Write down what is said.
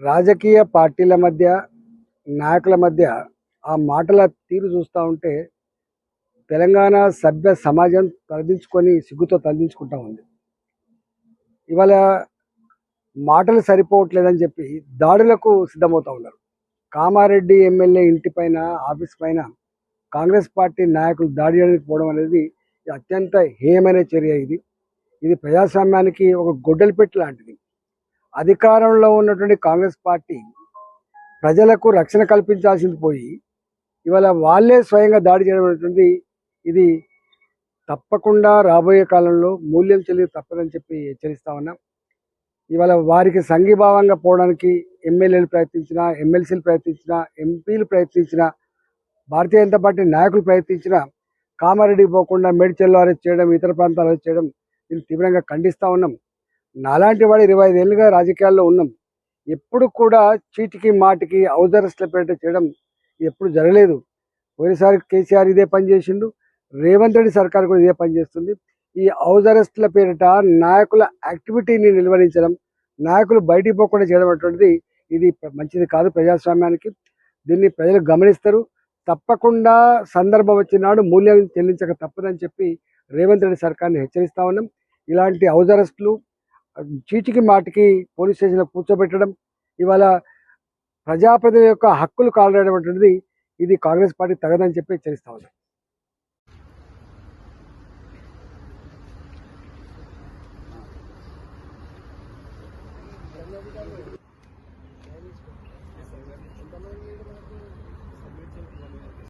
రాజకీయ పార్టీల మధ్య నాయకుల మధ్య ఆ మాటల తీరు చూస్తూ ఉంటే తెలంగాణ సభ్య సమాజం తలదించుకొని సిగ్గుతో తలదించుకుంటా ఉంది. ఇవాళ మాటలు సరిపోవట్లేదని చెప్పి దాడులకు సిద్ధమవుతా ఉన్నారు. కామారెడ్డి ఎమ్మెల్యే ఇంటి పైన ఆఫీస్ పైన కాంగ్రెస్ పార్టీ నాయకులు దాడి చేయడానికి పోవడం అనేది అత్యంత హేయమైన చర్య ఇది. ఇది ప్రజాస్వామ్యానికి ఒక గొడ్డలిపెట్టు లాంటిది. అధికారంలో ఉన్నటువంటి కాంగ్రెస్ పార్టీ ప్రజలకు రక్షణ కల్పించాల్సింది పోయి ఇవాళ వాళ్ళే స్వయంగా దాడి చేయడం ఇది తప్పకుండా రాబోయే కాలంలో మూల్యం చెల్లి తప్పదని చెప్పి హెచ్చరిస్తా ఉన్నాం. ఇవాళ వారికి సంఘీభావంగా పోవడానికి ఎమ్మెల్యేలు ప్రయత్నించినా ఎమ్మెల్సీలు ప్రయత్నించినా ఎంపీలు ప్రయత్నించినా భారతీయ జనతా పార్టీ నాయకులు ప్రయత్నించినా కామారెడ్డి పోకుండా మేడ్చల్లో అరెస్ట్ చేయడం ఇతర ప్రాంతాలు అరెస్ట్ చేయడం దీన్ని తీవ్రంగా ఖండిస్తా ఉన్నాం. నాలాంటి వాడు ఇరవై ఐదేళ్ళుగా రాజకీయాల్లో ఉన్నాం. ఎప్పుడు కూడా చీటికి మాటికి హౌస్ పేట పేరిట చేయడం ఎప్పుడు జరగలేదు. పోయినసారి కేసీఆర్ ఇదే పని చేసిండు రేవంత్ రెడ్డి సర్కార్ కూడా ఇదే పని చేస్తుంది. ఈ హౌస్ పేరిట నాయకుల యాక్టివిటీని నిలువరించడం నాయకులు బయటికి పోకుండా చేయడం అటువంటిది ఇది మంచిది కాదు ప్రజాస్వామ్యానికి. దీన్ని ప్రజలు గమనిస్తారు. తప్పకుండా సందర్భం వచ్చినాడు మూల్యం చెల్లించక తప్పదని చెప్పి రేవంత్ రెడ్డి సర్కార్ని హెచ్చరిస్తా ఉన్నాం. ఇలాంటి హౌస్ చీటికి మాటికి పోలీస్ స్టేషన్లో కూర్చోబెట్టడం ఇవాళ ప్రజాప్రతినిధుల యొక్క హక్కులు కాలడం ఇది కాంగ్రెస్ పార్టీ తగదని చెప్పి హెచ్చరిస్తా ఉన్నాం.